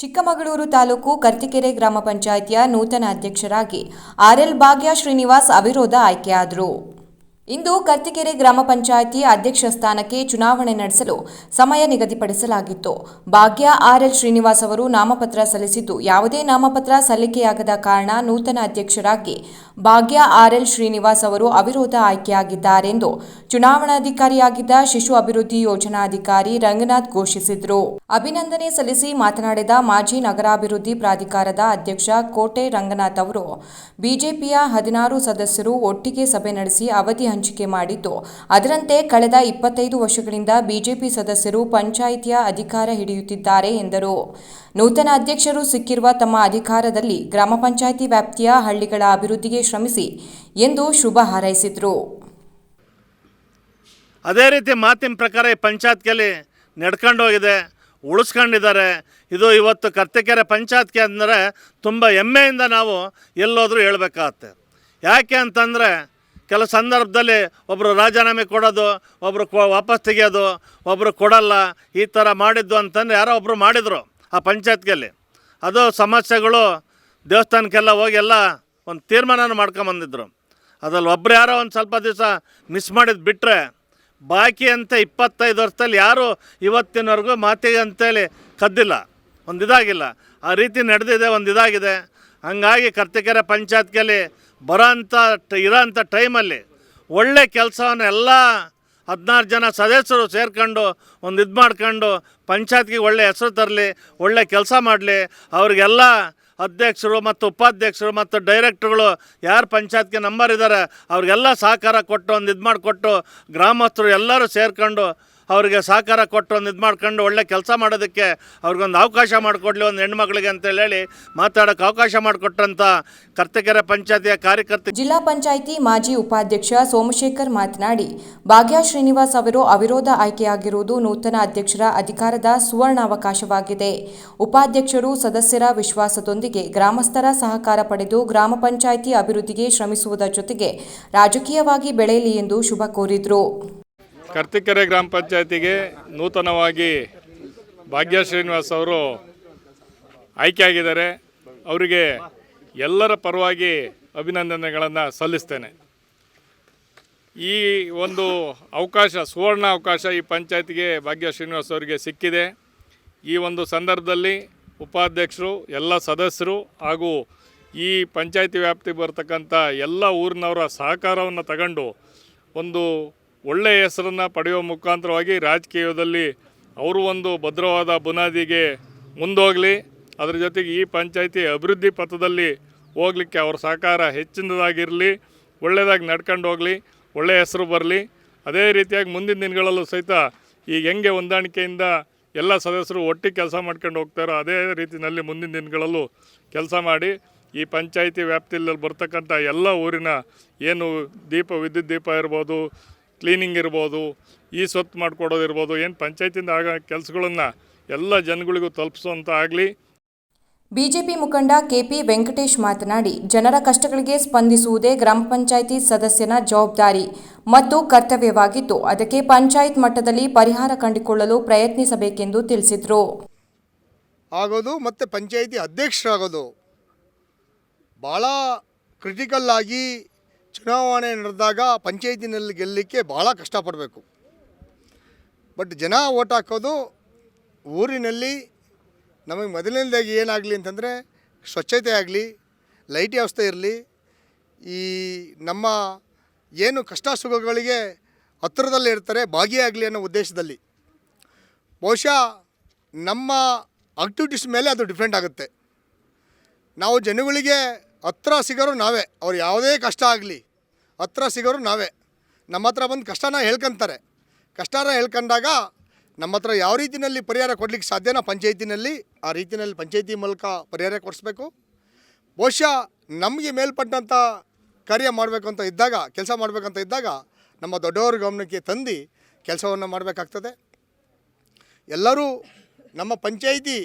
ಚಿಕ್ಕಮಗಳೂರು ತಾಲೂಕು ಕರ್ತಿಕೆರೆ ಗ್ರಾಮ ಪಂಚಾಯಿತಿಯ ನೂತನ ಅಧ್ಯಕ್ಷರಾಗಿ ಆರ್ಎಲ್ ಭಾಗ್ಯ ಶ್ರೀನಿವಾಸ್ ಅವಿರೋಧ ಆಯ್ಕೆಯಾದರು. ಇಂದು ಕರ್ತಿಕೆರೆ ಗ್ರಾಮ ಪಂಚಾಯಿತಿ ಅಧ್ಯಕ್ಷ ಸ್ಥಾನಕ್ಕೆ ಚುನಾವಣೆ ನಡೆಸಲು ಸಮಯ ನಿಗದಿಪಡಿಸಲಾಗಿತ್ತು. ಭಾಗ್ಯ ಆರ್ಎಲ್ ಶ್ರೀನಿವಾಸ್ ಅವರು ನಾಮಪತ್ರ ಸಲ್ಲಿಸಿದ್ದು ಯಾವುದೇ ನಾಮಪತ್ರ ಸಲ್ಲಿಕೆಯಾಗದ ಕಾರಣ ನೂತನ ಅಧ್ಯಕ್ಷರಾಗಿ ಭಾಗ್ಯ ಆರ್ಎಲ್ ಶ್ರೀನಿವಾಸ್ ಅವರು ಅವಿರೋಧ ಆಯ್ಕೆಯಾಗಿದ್ದಾರೆಂದು ಚುನಾವಣಾಧಿಕಾರಿಯಾಗಿದ್ದ ಶಿಶು ಅಭಿವೃದ್ಧಿ ಯೋಜನಾಧಿಕಾರಿ ರಂಗನಾಥ್ ಘೋಷಿಸಿದರು. ಅಭಿನಂದನೆ ಸಲ್ಲಿಸಿ ಮಾತನಾಡಿದ ಮಾಜಿ ನಗರಾಭಿವೃದ್ಧಿ ಪ್ರಾಧಿಕಾರದ ಅಧ್ಯಕ್ಷ ಕೋಟೆ ರಂಗನಾಥ್ ಅವರು, ಬಿಜೆಪಿಯ ಹದಿನಾರು ಸದಸ್ಯರು ಒಟ್ಟಿಗೆ ಸಭೆ ನಡೆಸಿ ಅವಧಿ ಹಂಚಿಕೆ ಮಾಡಿದ್ದು, ಅದರಂತೆ ಕಳೆದ ಇಪ್ಪತ್ತೈದು ವರ್ಷಗಳಿಂದ ಬಿಜೆಪಿ ಸದಸ್ಯರು ಪಂಚಾಯಿತಿಯ ಅಧಿಕಾರ ಹಿಡಿಯುತ್ತಿದ್ದಾರೆ ಎಂದರು. ನೂತನ ಅಧ್ಯಕ್ಷರು ಸಿಕ್ಕಿರುವ ತಮ್ಮ ಅಧಿಕಾರದಲ್ಲಿ ಗ್ರಾಮ ಪಂಚಾಯಿತಿ ವ್ಯಾಪ್ತಿಯ ಹಳ್ಳಿಗಳ ಅಭಿವೃದ್ಧಿಗೆ ಶ್ರಮಿಸಿ ಎಂದು ಶುಭ ಹಾರೈಸಿದರು. ಅದೇ ರೀತಿ ಮಾತಿನ ಪ್ರಕಾರ ಈ ಪಂಚಾಯತ್ಗೆಲ್ಲಿ ನಡ್ಕೊಂಡು ಹೋಗಿದೆ, ಉಳಿಸ್ಕೊಂಡಿದ್ದಾರೆ. ಇದು ಇವತ್ತು ಕರ್ತಿಕೆರೆ ಪಂಚಾಯತ್ಗೆ ಅಂದರೆ ತುಂಬ ಹೆಮ್ಮೆಯಿಂದ ನಾವು ಎಲ್ಲೋದ್ರೂ ಹೇಳಬೇಕಾಗತ್ತೆ. ಯಾಕೆ ಅಂತಂದರೆ ಕೆಲವು ಸಂದರ್ಭದಲ್ಲಿ ಒಬ್ಬರು ರಾಜೀನಾಮೆ ಕೊಡೋದು ಒಬ್ಬರು ಕೊ ವಾಪಸ್ ತೆಗೆಯೋದು ಒಬ್ಬರು ಕೊಡಲ್ಲ, ಈ ಥರ ಮಾಡಿದ್ದು ಅಂತಂದರೆ ಯಾರೋ ಒಬ್ಬರು ಮಾಡಿದರು ಆ ಪಂಚಾಯತ್ಗೆಲ್ಲಿ. ಅದು ಸಮಸ್ಯೆಗಳು ದೇವಸ್ಥಾನಕ್ಕೆಲ್ಲ ಹೋಗಿ ಎಲ್ಲ ಒಂದು ತೀರ್ಮಾನ ಮಾಡ್ಕೊಂಬಂದಿದ್ರು. ಅದ್ರಲ್ಲಿ ಒಬ್ರು ಯಾರೋ ಒಂದು ಸ್ವಲ್ಪ ದಿವಸ ಮಿಸ್ ಮಾಡಿದ್ದು ಬಿಟ್ಟರೆ ಬಾಕಿ ಅಂತ ಇಪ್ಪತ್ತೈದು ವರ್ಷದಲ್ಲಿ ಯಾರು ಇವತ್ತಿನವರೆಗೂ ಮಾತಿಗೆ ಅಂತೇಳಿ ಕದ್ದಿಲ್ಲ. ಒಂದು ಇದಾಗಿಲ್ಲ. ಆ ರೀತಿ ನಡೆದಿದೆ, ಒಂದು ಇದಾಗಿದೆ. ಹಂಗಾಗಿ ಕರ್ತಿಕೆರೆ ಪಂಚಾಯತ್ಗೆಲ್ಲಿ ಬರೋಂಥ ಟ- ಇರೋಂಥ ಟೈಮಲ್ಲಿ ಒಳ್ಳೆ ಕೆಲಸವನ್ನು ಎಲ್ಲ ಹದಿನಾರು ಜನ ಸದಸ್ಯರು ಸೇರ್ಕೊಂಡು ಒಂದು ಇದು ಮಾಡ್ಕೊಂಡು ಪಂಚಾಯತ್ಗೆ ಒಳ್ಳೆ ಹೆಸರು ತರಲಿ, ಒಳ್ಳೆ ಕೆಲಸ ಮಾಡಲಿ, ಅವ್ರಿಗೆಲ್ಲ ಅಧ್ಯಕ್ಷರು ಮತ್ತು ಉಪಾಧ್ಯಕ್ಷರು ಮತ್ತು ಡೈರೆಕ್ಟ್ರುಗಳು ಯಾರು ಪಂಚಾಯತ್ಗೆ ನಂಬರ್ ಇದ್ದಾರೆ ಅವ್ರಿಗೆಲ್ಲ ಸಹಕಾರ ಕೊಟ್ಟು ಒಂದು ಇದು ಮಾಡಿಕೊಟ್ಟು ಗ್ರಾಮಸ್ಥರು ಎಲ್ಲರೂ ಸೇರ್ಕೊಂಡು ಅವರಿಗೆ ಸಹಕಾರ ಕೊಟ್ಟು ಒಂದು ಇದು ಮಾಡ್ಕೊಂಡು ಒಳ್ಳೆ ಕೆಲಸ ಮಾಡೋದಕ್ಕೆ ಅವ್ರಿಗೊಂದು ಅವಕಾಶ ಮಾಡಿಕೊಡ್ಲಿ ಒಂದು ಹೆಣ್ಮಕ್ಳಿಗೆ ಅಂತೇಳಿ ಹೇಳಿ ಮಾತಾಡೋಕ್ಕೆ ಅವಕಾಶ ಮಾಡಿಕೊಟ್ರಂಥ ಕರ್ತಕೆರೆ ಪಂಚಾಯತಿಯ ಕಾರ್ಯಕರ್ತ ಜಿಲ್ಲಾ ಪಂಚಾಯಿತಿ ಮಾಜಿ ಉಪಾಧ್ಯಕ್ಷ ಸೋಮಶೇಖರ್ ಮಾತನಾಡಿ, ಭಾಗ್ಯ ಶ್ರೀನಿವಾಸ್ ಅವರು ಅವಿರೋಧ ಆಯ್ಕೆಯಾಗಿರುವುದು ನೂತನ ಅಧ್ಯಕ್ಷರ ಅಧಿಕಾರದ ಸುವರ್ಣಾವಕಾಶವಾಗಿದೆ. ಉಪಾಧ್ಯಕ್ಷರು ಸದಸ್ಯರ ವಿಶ್ವಾಸದೊಂದಿಗೆ ಗ್ರಾಮಸ್ಥರ ಸಹಕಾರ ಪಡೆದು ಗ್ರಾಮ ಪಂಚಾಯಿತಿ ಅಭಿವೃದ್ಧಿಗೆ ಶ್ರಮಿಸುವುದರ ಜೊತೆಗೆ ರಾಜಕೀಯವಾಗಿ ಬೆಳೆಯಲಿ ಎಂದು ಶುಭ ಕೋರಿದರು. ಕರ್ತಿಕೆರೆ ಗ್ರಾಮ ಪಂಚಾಯತಿಗೆ ನೂತನವಾಗಿ ಭಾಗ್ಯ ಶ್ರೀನಿವಾಸ್ ಅವರು ಆಯ್ಕೆಯಾಗಿದ್ದಾರೆ ಅವರಿಗೆ ಎಲ್ಲರ ಪರವಾಗಿ ಅಭಿನಂದನೆಗಳನ್ನು ಸಲ್ಲಿಸ್ತೇನೆ. ಈ ಒಂದು ಅವಕಾಶ, ಸುವರ್ಣ ಅವಕಾಶ ಈ ಪಂಚಾಯತಿಗೆ ಭಾಗ್ಯ ಶ್ರೀನಿವಾಸ್ ಅವರಿಗೆ ಸಿಕ್ಕಿದೆ. ಈ ಒಂದು ಸಂದರ್ಭದಲ್ಲಿ ಉಪಾಧ್ಯಕ್ಷರು, ಎಲ್ಲ ಸದಸ್ಯರು ಹಾಗೂ ಈ ಪಂಚಾಯತಿ ವ್ಯಾಪ್ತಿಗೆ ಬರ್ತಕ್ಕಂಥ ಎಲ್ಲ ಊರಿನವರ ಸಹಕಾರವನ್ನು ತಗೊಂಡು ಒಂದು ಒಳ್ಳೆಯ ಹೆಸರನ್ನು ಪಡೆಯುವ ಮುಖಾಂತರವಾಗಿ ರಾಜಕೀಯದಲ್ಲಿ ಅವರು ಒಂದು ಭದ್ರವಾದ ಬುನಾದಿಗೆ ಮುಂದೋಗಲಿ. ಅದರ ಜೊತೆಗೆ ಈ ಪಂಚಾಯಿತಿ ಅಭಿವೃದ್ಧಿ ಪಥದಲ್ಲಿ ಹೋಗಲಿಕ್ಕೆ ಅವ್ರ ಸಹಕಾರ ಹೆಚ್ಚಿನದಾಗಿರಲಿ ಒಳ್ಳೆಯದಾಗಿ ನಡ್ಕೊಂಡು ಹೋಗಲಿ, ಒಳ್ಳೆಯ ಹೆಸರು ಬರಲಿ. ಅದೇ ರೀತಿಯಾಗಿ ಮುಂದಿನ ದಿನಗಳಲ್ಲೂ ಸಹಿತ ಈಗ ಹೆಂಗೆ ಹೊಂದಾಣಿಕೆಯಿಂದ ಎಲ್ಲ ಸದಸ್ಯರು ಒಟ್ಟಿಗೆ ಕೆಲಸ ಮಾಡ್ಕೊಂಡು ಹೋಗ್ತಾರೋ ಅದೇ ರೀತಿಯಲ್ಲಿ ಮುಂದಿನ ದಿನಗಳಲ್ಲೂ ಕೆಲಸ ಮಾಡಿ ಈ ಪಂಚಾಯಿತಿ ವ್ಯಾಪ್ತಿಯಲ್ಲಿ ಬರ್ತಕ್ಕಂಥ ಎಲ್ಲ ಊರಿನ ಏನು ದೀಪ, ವಿದ್ಯುತ್ ದೀಪ ಇರ್ಬೋದು ಕ್ಲೀನಿಂಗ್ ಇರ್ಬೋದು ಈ ಸ್ವತ್ತು ಮಾಡಿಕೊಡೋದಿರ್ಬೋದು ಏನು ಪಂಚಾಯತಿಯಿಂದ ಆಗೋ ಕೆಲಸಗಳನ್ನು ಎಲ್ಲ ಜನಗಳಿಗೂ ತಲುಪಿಸುವಂಥ ಆಗಲಿ. ಬಿಜೆಪಿ ಮುಖಂಡ ಕೆಪಿ ವೆಂಕಟೇಶ್ ಮಾತನಾಡಿ ಜನರ ಕಷ್ಟಗಳಿಗೆ ಸ್ಪಂದಿಸುವುದೇ ಗ್ರಾಮ ಪಂಚಾಯಿತಿ ಸದಸ್ಯನ ಜವಾಬ್ದಾರಿ ಮತ್ತು ಕರ್ತವ್ಯವಾಗಿತ್ತು. ಅದಕ್ಕೆ ಪಂಚಾಯತ್ ಮಟ್ಟದಲ್ಲಿ ಪರಿಹಾರ ಕಂಡುಕೊಳ್ಳಲು ಪ್ರಯತ್ನಿಸಬೇಕೆಂದು ತಿಳಿಸಿದರು. ಆಗೋದು ಮತ್ತು ಪಂಚಾಯಿತಿ ಅಧ್ಯಕ್ಷರಾಗೋದು ಭಾಳ ಕ್ರಿಟಿಕಲ್ ಆಗಿ ಚುನಾವಣೆ ನಡೆದಾಗ ಪಂಚಾಯತಿನಲ್ಲಿ ಗೆಲ್ಲಲಿಕ್ಕೆ ಭಾಳ ಕಷ್ಟಪಡಬೇಕು. ಬಟ್ ಜನ ಓಟ್ ಹಾಕೋದು ಊರಿನಲ್ಲಿ ನಮಗೆ ಮೊದಲನೇದಾಗಿ ಏನಾಗಲಿ ಅಂತಂದರೆ ಸ್ವಚ್ಛತೆ ಆಗಲಿ, ಲೈಟ್ ವ್ಯವಸ್ಥೆ ಇರಲಿ, ಈ ನಮ್ಮ ಏನು ಕಷ್ಟ ಸುಖಗಳಿಗೆ ಹತ್ತಿರದಲ್ಲೇ ಇರ್ತಾರೆ ಭಾಗಿಯಾಗಲಿ ಅನ್ನೋ ಉದ್ದೇಶದಲ್ಲಿ. ಬಹುಶಃ ನಮ್ಮ ಆಕ್ಟಿವಿಟೀಸ್ ಮೇಲೆ ಅದು ಡಿಫ್ರೆಂಟ್ ಆಗುತ್ತೆ. ನಾವು ಜನಗಳಿಗೆ ಹತ್ರ ಸಿಗೋರು ನಾವೇ. ಅವ್ರು ಯಾವುದೇ ಕಷ್ಟ ಆಗಲಿ, ಹತ್ರ ಸಿಗೋರು ನಾವೇ. ನಮ್ಮ ಹತ್ರ ಬಂದು ಕಷ್ಟನ ಹೇಳ್ಕೊಂತಾರೆ. ಕಷ್ಟನ ಹೇಳ್ಕೊಂಡಾಗ ನಮ್ಮ ಹತ್ರ ಯಾವ ರೀತಿಯಲ್ಲಿ ಪರಿಹಾರ ಕೊಡಲಿಕ್ಕೆ ಸಾಧ್ಯನೋ ಪಂಚಾಯತಿನಲ್ಲಿ, ಆ ರೀತಿಯಲ್ಲಿ ಪಂಚಾಯತಿ ಮೂಲಕ ಪರಿಹಾರ ಕೊಡಿಸ್ಬೇಕು. ಬಹುಶಃ ನಮಗೆ ಮೇಲ್ಪಟ್ಟಂಥ ಕಾರ್ಯ ಮಾಡಬೇಕು ಅಂತ ಇದ್ದಾಗ, ಕೆಲಸ ಮಾಡಬೇಕಂತ ಇದ್ದಾಗ ನಮ್ಮ ದೊಡ್ಡವರ ಗಮನಕ್ಕೆ ತಂದು ಕೆಲಸವನ್ನು ಮಾಡಬೇಕಾಗ್ತದೆ. ಎಲ್ಲರೂ ನಮ್ಮ ಪಂಚಾಯಿತಿ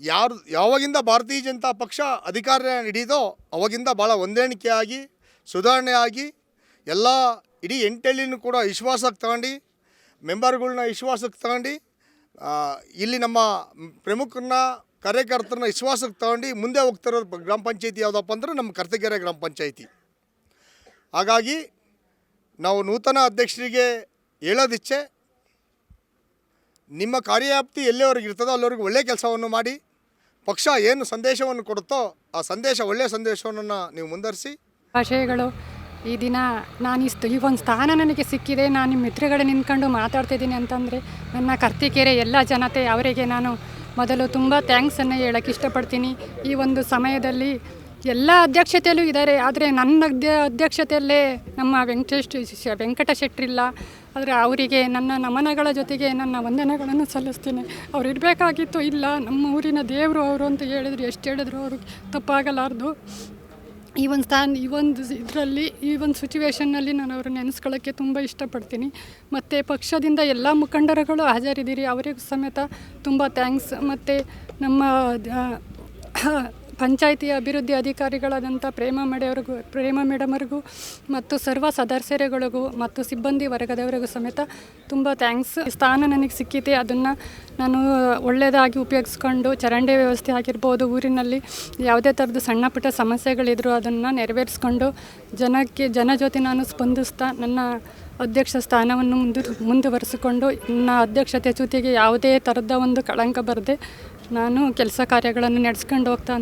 ಯಾರು ಯಾವಾಗಿಂದ ಭಾರತೀಯ ಜನತಾ ಪಕ್ಷ ಅಧಿಕಾರ ಹಿಡಿದೋ ಅವಾಗಿಂದ ಭಾಳ ಹೊಂದಾಣಿಕೆಯಾಗಿ, ಸುಧಾರಣೆ ಆಗಿ ಎಲ್ಲ ಇಡೀ ಎಂಟಳ್ಳಿನೂ ಕೂಡ ವಿಶ್ವಾಸಕ್ಕೆ ತಗೊಂಡು, ಮೆಂಬರ್ಗಳನ್ನ ವಿಶ್ವಾಸಕ್ಕೆ ತಗೊಂಡು ಇಲ್ಲಿ ನಮ್ಮ ಪ್ರಮುಖರನ್ನ, ಕಾರ್ಯಕರ್ತರನ್ನ ವಿಶ್ವಾಸಕ್ಕೆ ತಗೊಂಡು ಮುಂದೆ ಹೋಗ್ತಿರೋ ಗ್ರಾಮ ಪಂಚಾಯತಿ ಯಾವುದಪ್ಪ ಅಂದ್ರೆ ನಮ್ಮ ಕರ್ತಕೆರೆ ಗ್ರಾಮ ಪಂಚಾಯತಿ. ಹಾಗಾಗಿ ನಾವು ನೂತನ ಅಧ್ಯಕ್ಷರಿಗೆ ಹೇಳೋದಿಚ್ಛೆ ನಿಮ್ಮ ಕಾರ್ಯವ್ಯಾಪ್ತಿ ಎಲ್ಲಿವರೆಗೆ ಇರ್ತದೋ ಅಲ್ಲಿವರೆಗೆ ಒಳ್ಳೆಯ ಕೆಲಸವನ್ನು ಮಾಡಿ, ಪಕ್ಷ ಏನು ಸಂದೇಶವನ್ನು ಕೊಡುತ್ತೋ ಆ ಸಂದೇಶ ಒಳ್ಳೆಯ ಸಂದೇಶವನ್ನು ನೀವು ಮುಂದುವರಿಸಿ. ಆಶಯಗಳು ಈ ದಿನ ನಾನು ಸ್ಥ- ಈ ಒಂದು ಸ್ಥಾನ ನನಗೆ ಸಿಕ್ಕಿದೆ. ನಾನು ನಿಮ್ಮ ಎದುರುಗಡೆ ನಿಂತ್ಕೊಂಡು ಮಾತಾಡ್ತಿದ್ದೀನಿ ಅಂತಂದರೆ, ನನ್ನ ಕರ್ತಿಕೆರೆ ಎಲ್ಲ ಜನತೆ ಅವರಿಗೆ ನಾನು ಮೊದಲು ತುಂಬ ಥ್ಯಾಂಕ್ಸನ್ನು ಹೇಳಕ್ಕೆ ಇಷ್ಟಪಡ್ತೀನಿ. ಈ ಒಂದು ಸಮಯದಲ್ಲಿ ಎಲ್ಲ ಅಧ್ಯಕ್ಷತೆಯಲ್ಲೂ ಇದ್ದಾರೆ. ಆದರೆ ನನ್ನ ಅಧ್ಯ ಅಧ್ಯಕ್ಷತೆಯಲ್ಲೇ ನಮ್ಮ ವೆಂಕಟೇಶ್ ವೆಂಕಟ ಶೆಟ್ಟರಿಲ್ಲ ಆದರೆ ಅವರಿಗೆ ನನ್ನ ನಮನಗಳ ಜೊತೆಗೆ ನನ್ನ ವಂದನೆಗಳನ್ನು ಸಲ್ಲಿಸ್ತೀನಿ. ಅವ್ರು ಇರಬೇಕಾಗಿತ್ತು, ಇಲ್ಲ, ನಮ್ಮ ಊರಿನ ದೇವರು ಅವರು ಅಂತ ಹೇಳಿದ್ರು, ಎಷ್ಟು ಹೇಳಿದ್ರು ಅವರು ತಪ್ಪಾಗಲಾರ್ದು. ಈ ಒಂದು ಸ್ಥಾನ, ಈ ಒಂದು ಇದರಲ್ಲಿ, ಈ ಒಂದು ಸಿಚುವೇಶನ್ನಲ್ಲಿ ನಾನು ಅವ್ರನ್ನ ನೆನೆಸ್ಕೊಳ್ಳೋಕ್ಕೆ ತುಂಬ ಇಷ್ಟಪಡ್ತೀನಿ. ಮತ್ತು ಪಕ್ಷದಿಂದ ಎಲ್ಲ ಮುಖಂಡರುಗಳು ಹಾಜರಿದ್ದೀರಿ, ಅವರಿಗೂ ಸಮೇತ ತುಂಬ ಥ್ಯಾಂಕ್ಸ್ ಮತ್ತು ನಮ್ಮ ಆ, ಪಂಚಾಯಿತಿ ಅಭಿವೃದ್ಧಿ ಅಧಿಕಾರಿಗಳಾದಂಥ ಪ್ರೇಮ ಮೇಡವ್ರಿಗೂ ಪ್ರೇಮ ಮೇಡಮರಿಗೂ ಮತ್ತು ಸರ್ವ ಸದಸ್ಯರುಗಳಿಗೂ ಮತ್ತು ಸಿಬ್ಬಂದಿ ವರ್ಗದವರಿಗೂ ಸಮೇತ ತುಂಬ ಥ್ಯಾಂಕ್ಸ್. ಸ್ಥಾನ ನನಗೆ ಸಿಕ್ಕಿದೆ. ಅದನ್ನು ನಾನು ಒಳ್ಳೆಯದಾಗಿ ಉಪಯೋಗಿಸ್ಕೊಂಡು ಚರಂಡಿ ವ್ಯವಸ್ಥೆ ಆಗಿರ್ಬೋದು ಊರಿನಲ್ಲಿ ಯಾವುದೇ ಥರದ ಸಣ್ಣ ಪುಟ್ಟ ಸಮಸ್ಯೆಗಳಿದ್ರು ಅದನ್ನು ನೆರವೇರಿಸ್ಕೊಂಡು ಜನಕ್ಕೆ ಜನ ಜೊತೆ ನಾನು ಸ್ಪಂದಿಸ್ತಾ ನನ್ನ ಅಧ್ಯಕ್ಷ ಸ್ಥಾನವನ್ನು ಮುಂದು ಮುಂದುವರಿಸಿಕೊಂಡು ನನ್ನ ಅಧ್ಯಕ್ಷತೆ ಜೊತೆಗೆ ಯಾವುದೇ ಥರದ ಒಂದು ಕಳಂಕ ಬರದೆ ನಾನು ಕೆಲಸ ಕಾರ್ಯಗಳನ್ನು ನಡೆಸ್ಕೊಂಡು ಹೋಗ್ತಾ ಅಂತ